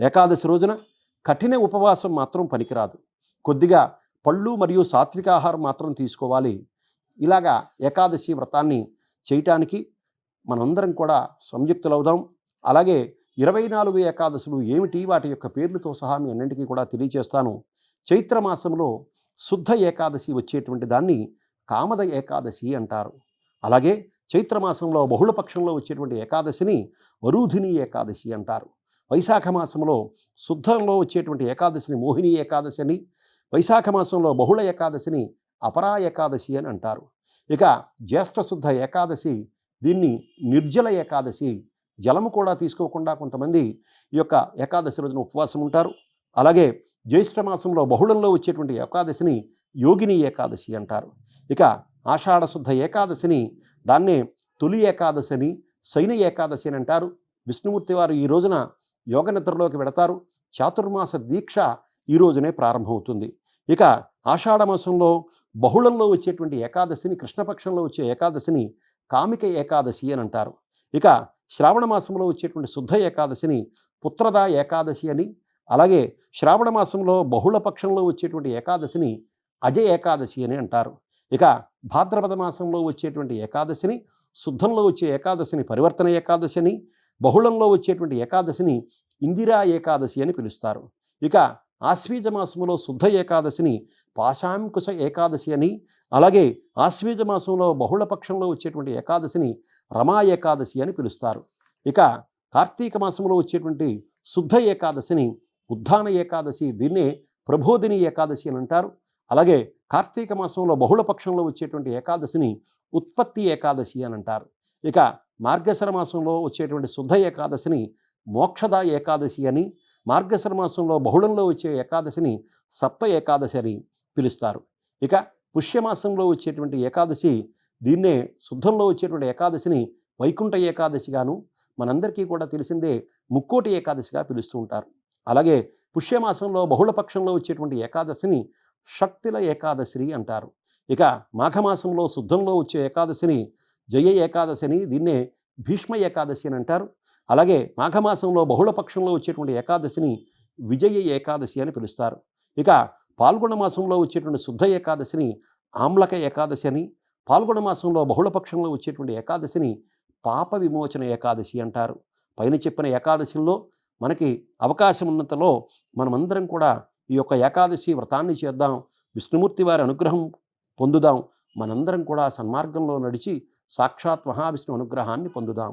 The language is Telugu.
ఏకాదశి రోజున కఠిన ఉపవాసం మాత్రం పనికిరాదు. కొద్దిగా పళ్ళు మరియు సాత్విక ఆహారం మాత్రం తీసుకోవాలి. ఇలాగా ఏకాదశి వ్రతాన్ని చేయటానికి మనందరం కూడా సంయుక్తులవుదాం. అలాగే ఇరవై నాలుగు ఏకాదశులు ఏమిటి? వాటి యొక్క పేర్లతో సహా మీ అన్నింటికీ కూడా తెలియజేస్తాను చైత్రమాసంలో శుద్ధ ఏకాదశి వచ్చేటువంటి దాన్ని కామద ఏకాదశి అంటారు. అలాగే చైత్రమాసంలో బహుళపక్షంలో వచ్చేటువంటి ఏకాదశిని వరూధిని ఏకాదశి అంటారు. వైశాఖ మాసంలో శుద్ధంలో వచ్చేటువంటి ఏకాదశిని మోహిని ఏకాదశి అని వైశాఖ మాసంలో బహుళ ఏకాదశిని అపరా ఏకాదశి అని అంటారు. ఇక జ్యేష్ఠశుద్ధ ఏకాదశి దీన్ని నిర్జల ఏకాదశి జలము కూడా తీసుకోకుండా కొంతమంది ఈ యొక్క ఏకాదశి రోజున ఉపవాసం ఉంటారు. అలాగే జ్యేష్ఠ మాసంలో బహుళంలో వచ్చేటువంటి ఏకాదశిని యోగిని ఏకాదశి అంటారు. ఇక ఆషాఢశుద్ధ ఏకాదశిని దాన్నే తొలి ఏకాదశి అని శైన ఏకాదశి అని అంటారు. విష్ణుమూర్తి వారు ఈ రోజున యోగ నిద్రలోకి వెడతారు. చాతుర్మాస దీక్ష ఈ రోజునే ప్రారంభమవుతుంది. ఇక ఆషాఢమాసంలో బహుళంలో వచ్చేటువంటి ఏకాదశిని కృష్ణపక్షంలో వచ్చే ఏకాదశిని కామిక ఏకాదశి అని అంటారు. ఇక శ్రావణ మాసంలో వచ్చేటువంటి శుద్ధ ఏకాదశిని పుత్రద ఏకాదశి అని అలాగే శ్రావణ మాసంలో బహుళ పక్షంలో వచ్చేటువంటి ఏకాదశిని అజ ఏకాదశి అని అంటారు. ఇక భాద్రపద మాసంలో వచ్చేటువంటి ఏకాదశిని శుద్ధంలో వచ్చే ఏకాదశిని పరివర్తన ఏకాదశి అని బహుళంలో వచ్చేటువంటి ఏకాదశిని ఇందిరా ఏకాదశి అని పిలుస్తారు. ఇక ఆశ్వీజ మాసంలో శుద్ధ ఏకాదశిని పాశాంకుశ ఏకాదశి అని అలాగే ఆశ్వీజ మాసంలో బహుళ పక్షంలో వచ్చేటువంటి ఏకాదశిని రమా ఏకాదశి అని పిలుస్తారు. ఇక కార్తీక మాసంలో వచ్చేటువంటి శుద్ధ ఏకాదశిని ఉద్ధాన ఏకాదశి దీన్నే ప్రబోధిని ఏకాదశి అని అంటారు. అలాగే కార్తీక మాసంలో బహుళ పక్షంలో వచ్చేటువంటి ఏకాదశిని ఉత్పత్తి ఏకాదశి అని అంటారు. ఇక మార్గశర మాసంలో వచ్చేటువంటి శుద్ధ ఏకాదశిని మోక్షద ఏకాదశి అని మార్గశర మాసంలో బహుళంలో వచ్చే ఏకాదశిని సప్త ఏకాదశి అని పిలుస్తారు. ఇక పుష్యమాసంలో వచ్చేటువంటి ఏకాదశి దీన్నే శుద్ధంలో వచ్చేటువంటి ఏకాదశిని వైకుంఠ ఏకాదశిగాను మనందరికీ కూడా తెలిసిందే ముక్కోటి ఏకాదశిగా పిలుస్తూ ఉంటారు. అలాగే పుష్యమాసంలో బహుళపక్షంలో వచ్చేటువంటి ఏకాదశిని శక్తిల ఏకాదశి అంటారు. ఇక మాఘమాసంలో శుద్ధంలో వచ్చే ఏకాదశిని జయ ఏకాదశిని దీన్నే భీష్మ ఏకాదశి అని అంటారు. అలాగే మాఘమాసంలో బహుళపక్షంలో వచ్చేటువంటి ఏకాదశిని విజయ ఏకాదశి అని పిలుస్తారు. ఇక పాల్గొన మాసంలో వచ్చేటువంటి శుద్ధ ఏకాదశిని ఆమ్లక ఏకాదశి అని పాల్గొన మాసంలో బహుళపక్షంలో వచ్చేటువంటి ఏకాదశిని పాప విమోచన ఏకాదశి అంటారు. పైన చెప్పిన ఏకాదశిలో మనకి అవకాశం ఉన్నంతలో మనమందరం కూడా ఈ యొక్క ఏకాదశి వ్రతాన్ని చేద్దాం విష్ణుమూర్తి వారి అనుగ్రహం పొందుదాం మనందరం కూడా సన్మార్గంలో నడిచి సాక్షాత్ మహావిష్ణు అనుగ్రహాన్ని పొందుదాం.